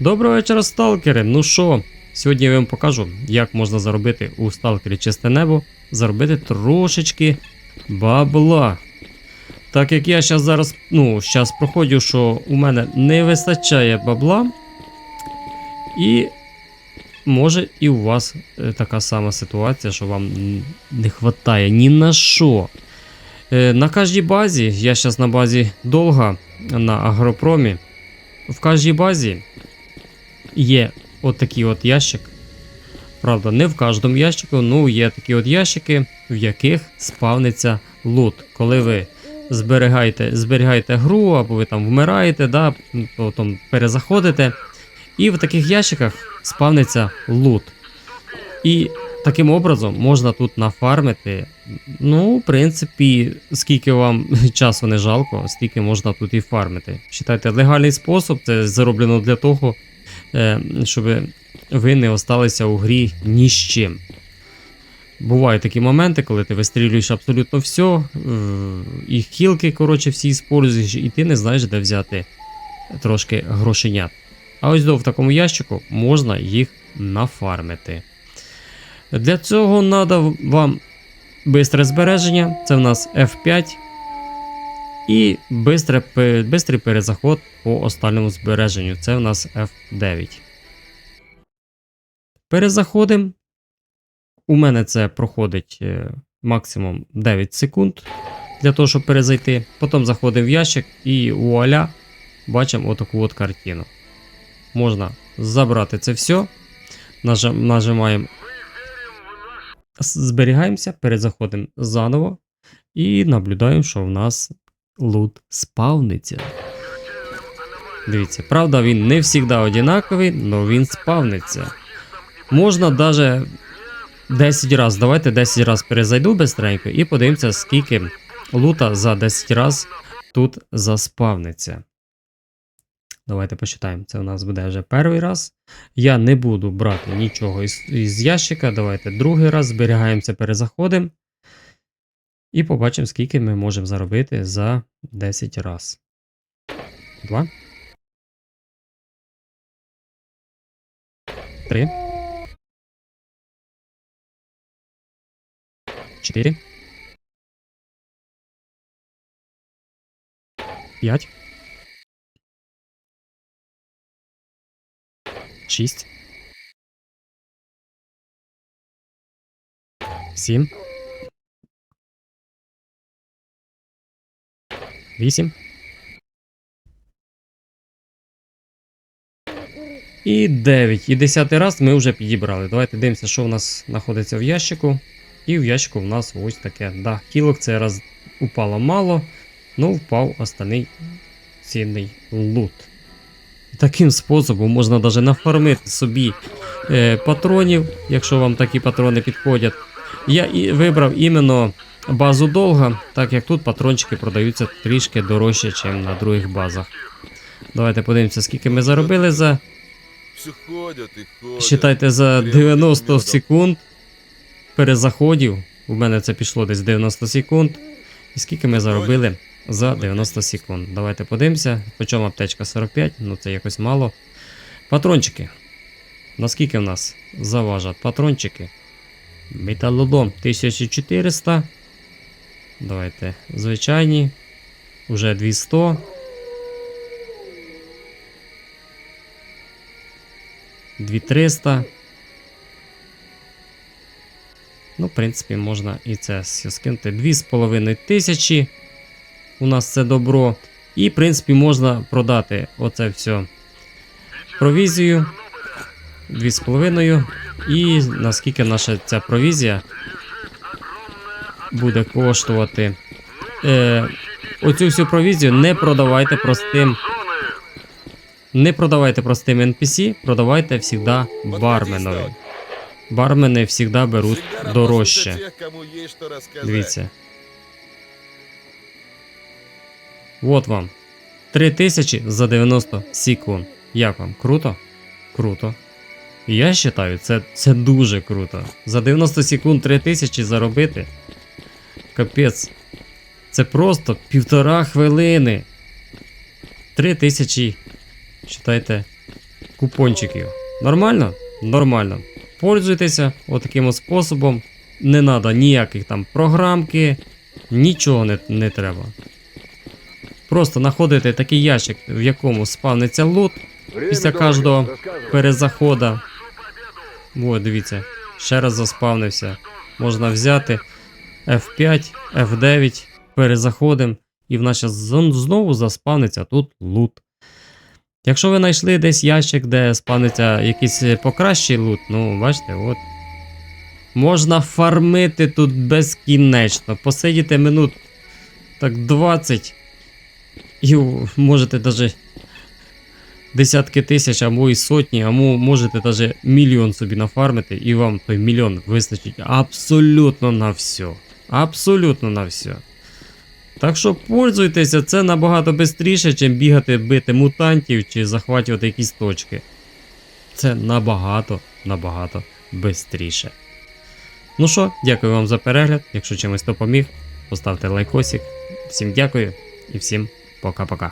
Доброго вечора, сталкери! Ну що, сьогодні я вам покажу, як можна заробити у сталкері чисте небо, заробити трошечки бабла. Так як я щас зараз, ну, зараз проходжу, що у мене не вистачає бабла. І може і у вас е, така сама ситуація, що вам не вистачає ні на що. Е, На кожній базі, я зараз на базі Долга на агропромі. В кожній базі є от от ящик. Правда, не в кожному ящику, ну є такі от ящики, в яких спавниться лут. Коли ви зберігаєте, зберігаєте гру, або ви там вмираєте, да, потім перезаходите. І в таких ящиках спавниться лут. І таким образом можна тут нафармити. Ну, в принципі, скільки вам часу не жалко, стільки можна тут і фармити. Вважайте, легальний спосіб, це зроблено для того, щоб ви не осталися у грі ні з чим. Бувають такі моменти, коли ти вистрілюєш абсолютно все, е, і хілки, коротше, всі используєш, і ти не знаєш, де взяти трошки грошенят. А ось до в такому ящику можна їх нафармити. Для цього треба вам бистре збереження, це в нас F5. І бистрий перезаход по останньому збереженню. Це в нас F9. Перезаходимо. У мене це проходить е, максимум 9 секунд для того, щоб перезайти. Потім заходимо в ящик і вуаля, бачимо отаку от картину. Можна забрати це все. Нажа- Нажимаємо. Зберігаємося, перезаходимо заново і наблюдаємо, що в нас лут спавниться. Дивіться, правда, він не завжди однаковий, але він спавниться. Можна даже 10 раз, давайте 10 раз перезайду бистренько і подивимося, скільки лута за 10 раз тут заспавниться. Давайте почитаємо. Це у нас буде вже перший раз. Я не буду брати нічого із, із ящика. Давайте другий раз зберігаємося, перезаходимо. І побачимо, скільки ми можемо заробити за 10 раз. Два. Три. Чотири. П'ять. Шість. Сім. Вісім. І 9. І 10 раз ми вже підібрали. Давайте дивимося, що в нас знаходиться в ящику. І в ящику в нас ось таке. Да, кілок цей раз упало мало, але впав останній цінний лут. Таким способом можна навіть нафармити собі е, патронів, якщо вам такі патрони підходять. Я і вибрав іменно базу довга, так як тут патрончики продаються трішки дорожче, ніж на других базах. Давайте подивимося, скільки ми заробили за. Считайте за 90 секунд перезаходів. У мене це пішло десь 90 секунд. І скільки ми заробили за 90 секунд. Давайте подивимося. Почому аптечка 45, ну це якось мало. Патрончики. Наскільки в нас заважать патрончики? Металлодон 1400. Давайте звичайні. Уже 200. Дві 300. Ну, в принципі, можна і це скинути. 2,5 тисячі. У нас це добро. І, в принципі, можна продати оце все провізію. 2,5. І наскільки наша ця провізія буде коштувати. Е, оцю всю провізію не продавайте простим. Не продавайте простим NPC, продавайте завжди барменові. Бармени завжди беруть дорожче. Дивіться. От вам. 3000 за 90 секунд. Як вам? Круто? Круто. Я вважаю, це, це дуже круто. За 90 секунд 3000 заробити. Капець. Це просто півтора хвилини. 3000. Читайте. купончиків. Нормально? Нормально. Пользуйтеся отаким от способом. Не треба ніяких там програмки, нічого не, не треба. Просто знаходите такий ящик, в якому спавниться лут після кожного перезахода. О, дивіться, ще раз заспавнився. Можна взяти F5, F9, перезаходимо, і в нас знову заспавниться тут лут. Якщо ви знайшли десь ящик, де спавниться якийсь покращий лут, ну бачите, от. Можна фармити тут безкінечно. Посидіти минут так 20 і можете даже десятки тисяч, або і сотні, або можете даже мільйон собі нафармити, і вам той мільйон вистачить абсолютно на все. Абсолютно на все. Так що пользуйтеся, це набагато швидше, ніж бігати, бити мутантів чи захватувати якісь точки. Це набагато, набагато швидше. Ну що, дякую вам за перегляд. Якщо чимось допоміг, поставте лайкосик. Всім дякую і всім пока-пока.